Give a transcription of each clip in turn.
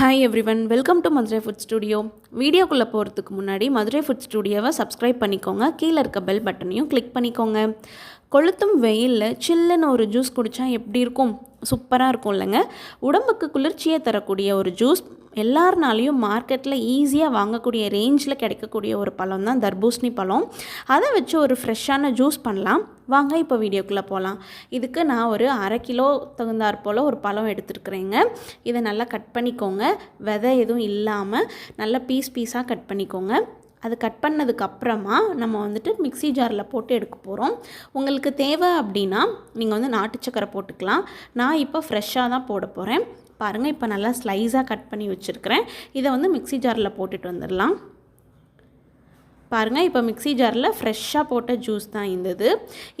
Hi everyone welcome to Madurai food studio வீடியோக்குள்ளே போகிறதுக்கு முன்னாடி மதுரை ஃபுட் ஸ்டுடியோவை சப்ஸ்கிரைப் பண்ணிக்கோங்க. கீழே இருக்க பெல் பட்டனையும் கிளிக் பண்ணிக்கோங்க. கொளுத்தும் வெயிலில் சில்லுன்னு ஒரு ஜூஸ் குடித்தா எப்படி இருக்கும்? சூப்பராக இருக்கும் இல்லைங்க? உடம்புக்கு குளிர்ச்சியை தரக்கூடிய ஒரு ஜூஸ் எல்லாருனாலையும் மார்க்கெட்டில் ஈஸியாக வாங்கக்கூடிய ரேஞ்சில் கிடைக்கக்கூடிய ஒரு பழம் தான் தர்பூசணி பழம். அதை வச்சு ஒரு ஃப்ரெஷ்ஷான ஜூஸ் பண்ணலாம். வாங்க இப்போ வீடியோக்குள்ளே போகலாம் இதுக்கு நான் ஒரு அரை கிலோ தகுந்தாற் போல் ஒரு பழம் எடுத்துருக்குறேங்க. இதை நல்லா கட் பண்ணிக்கோங்க. விதை எதுவும் இல்லாமல் நல்லா பீஸ் பீஸாக கட் பண்ணிக்கோங்க. அது கட் பண்ணதுக்கு அப்புறமா நம்ம வந்துட்டு மிக்ஸி ஜாரில் போட்டு எடுக்க போகிறோம் உங்களுக்கு தேவை அப்படின்னா நீங்கள் வந்து நாட்டு சக்கரை போட்டுக்கலாம். நான் இப்போ ஃப்ரெஷ்ஷாக தான் போட போகிறேன் பாருங்கள் இப்போ நல்லா ஸ்லைஸாக கட் பண்ணி வச்சுருக்கிறேன். இதை வந்து மிக்ஸி ஜாரில் போட்டுட்டு வந்துடலாம். பாருங்கள் இப்போ மிக்ஸி ஜாரில் ஃப்ரெஷ்ஷாக போட்ட ஜூஸ் தான் இருந்தது.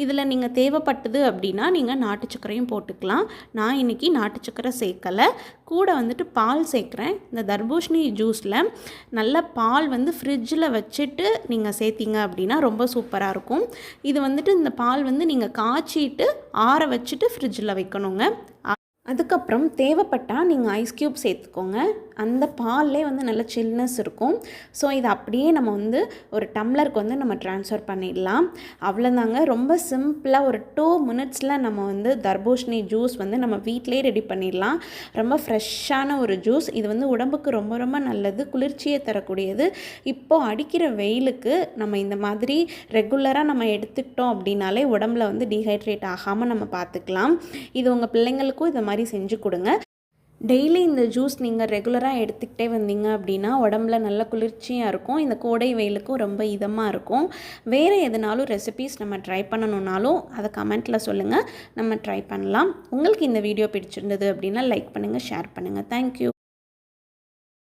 இதில் நீங்கள் தேவைப்பட்டது அப்படின்னா நீங்கள் நாட்டு சக்கரையும் போட்டுக்கலாம். நான் இன்றைக்கி நாட்டு சக்கரை சேர்க்கலை. கூட வந்துட்டு பால் சேர்க்குறேன். இந்த தர்பூஷணி ஜூஸில் நல்ல பால் வந்து ஃப்ரிட்ஜில் வச்சுட்டு நீங்கள் சேர்த்திங்க அப்படின்னா ரொம்ப சூப்பராக இருக்கும். இது வந்துட்டு இந்த பால் வந்து நீங்கள் காய்ச்சிட்டு ஆற வச்சுட்டு ஃப்ரிட்ஜில் வைக்கணுங்க. அதுக்கப்புறம் தேவைப்பட்டால் நீங்கள் ஐஸ் க்யூப் சேர்த்துக்கோங்க. அந்த பால்லே வந்து நல்ல சில்னஸ் இருக்கும். ஸோ இதை அப்படியே நம்ம வந்து ஒரு டம்ளருக்கு வந்து நம்ம ட்ரான்ஸ்ஃபர் பண்ணிடலாம். அவ்வளோதாங்க ரொம்ப சிம்பிளாக ஒரு டூ மினிட்ஸில் நம்ம வந்து தர்பூஷணி ஜூஸ் வந்து நம்ம வீட்டிலே ரெடி பண்ணிடலாம். ரொம்ப ஃப்ரெஷ்ஷான ஒரு ஜூஸ் இது வந்து உடம்புக்கு ரொம்ப ரொம்ப நல்லது. குளிர்ச்சியை தரக்கூடியது. இப்போது அடிக்கிற வெயிலுக்கு நம்ம இந்த மாதிரி ரெகுலராக நம்ம எடுத்துக்கிட்டோம் அப்படின்னாலே உடம்புல வந்து டீஹைட்ரேட் ஆகாமல் நம்ம பார்த்துக்கலாம் இது உங்கள் பிள்ளைங்களுக்கும் இதை மாதிரி செஞ்சு கொடுங்க. டெய்லி இந்த ஜூஸ் நீங்கள் ரெகுலராக எடுத்துக்கிட்டே வந்தீங்க அப்படின்னா உடம்புல நல்ல குளிர்ச்சியாக இருக்கும். இந்த கோடை வெயிலுக்கும் ரொம்ப இதமாக இருக்கும். வேறு எதுனாலும் ரெசிபீஸ் நம்ம ட்ரை பண்ணணுன்னாலும் அதை கமெண்ட்டில் சொல்லுங்கள் நம்ம ட்ரை பண்ணலாம். உங்களுக்கு இந்த வீடியோ பிடிச்சிருந்தது அப்படின்னா லைக் பண்ணுங்கள் ஷேர் பண்ணுங்கள் தேங்க்யூ